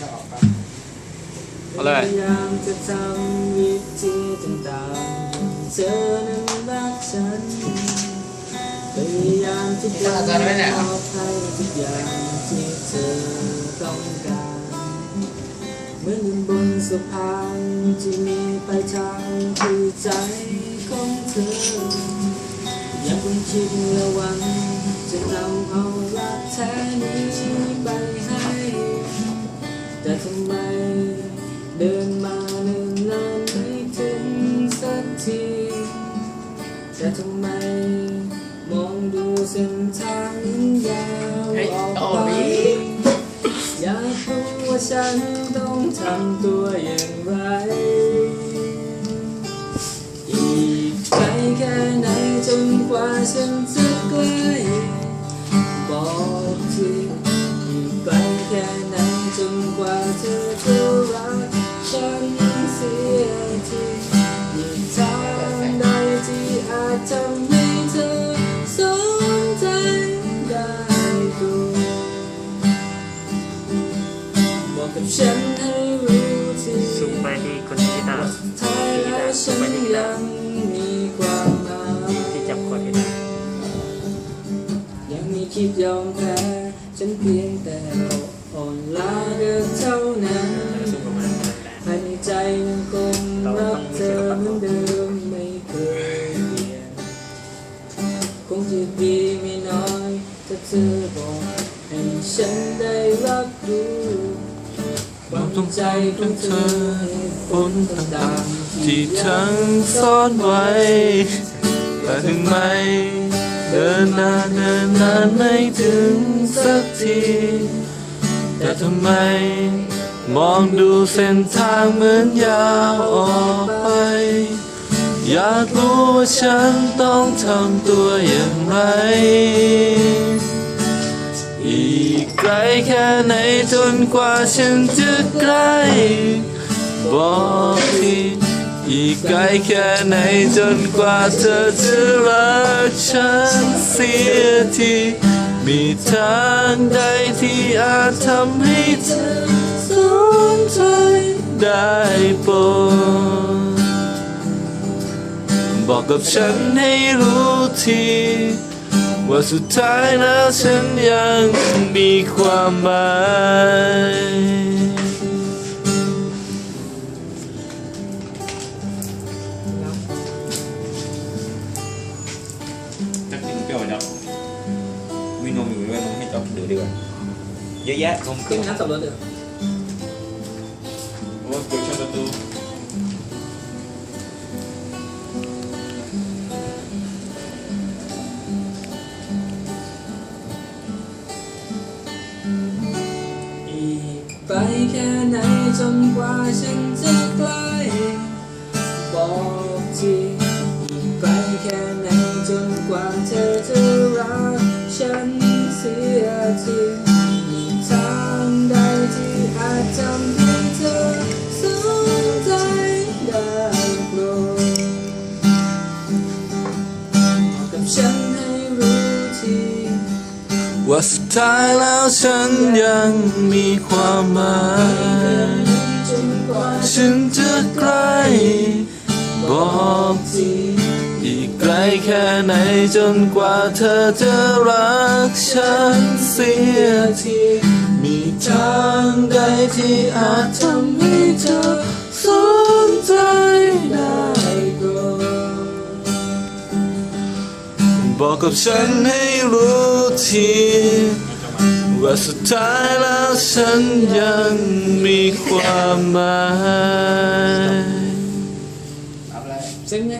ชอบครับเอาเลยพยายามจะทำวิธีต่างๆเธอนั้นรักฉันพยายามที่อให้ทุกอย่างที่เธอต้องการเหมือนบนสะพานที่มีปลายทางคือใจของเธอยังคงคิดและหวังจะนำเอารักแท้นี้ไปให้ ส้นทางยาออกไปอยากรู้ว่าฉันต้องทำตัวอย่างไร อีกไกลแค่ไหนจนกว่าฉันจะใกล้ บอกทีอีกไกลแค่ไหนจนกว่าเธอจะรักฉันเสียทีมีทางใดที่อาจทำ กับฉันให้รู้ทีสูงไปที่กดที่ตาว่าสุดท้ายแล้วฉันยังมีความหมายที่จับกดที่ตายังมีคิดยอมแพ้ฉันเพียงแต่อ่อนล้าเดินเท่านั้นภายในใจยังคงรักเธอเหมือนเดิมไม่เคยเปลี่ยนคงจะดีไม่น้อยถ้าเธอบอกให้ฉันได้รับรู้ ความในใจของเธอเหตุผลต่างๆที่ทั้งซ่อนไว้ แต่ถึงไม่เดินนานเดินนานไม่ถึงสักที แต่ทำไม มองดูเส้นทางเหมือนยาวออกไป อยากรู้ว่าฉันต้องทำตัวอย่างไร แค่ไหนจนกว่าฉันจะใกล้บอกทีอีกไกลแค่ไหนจนกว่าเธอจะรักฉันเสียทีมีทางใดที่อาจทำให้เธอสนใจได้โปรดบอกกับฉันให้รู้ที ว่าสุดท้ายแล้วฉันยังมีความหมายจะกินเปรี้ยวจับมีนมอยู่ด้วยนมให้จ๊อบดูดีกว่าเยอะแยะนมกินน้ำสับปะรดเดี๋ยโอ้ยเปิดช่องประตู แค่ไหนจนกว่าฉันจะใกล้บอกทีอีกไปแค่ไหนจนกว่าเธอจะรักฉันเสียทีทางใดที่อาจจำ ว่าสุดท้ายแล้วฉันยังมีความหมายฉันจะใกล้บอกทีอีกไกลแค่ไหนจนกว่าเธอจะรักฉันเสียทีมีทางใดที่อาจทำให้เธอสนใจ ขอบฉันให้รู้ทีว่าสุดท้ายแล้วฉันยังมีความหมาย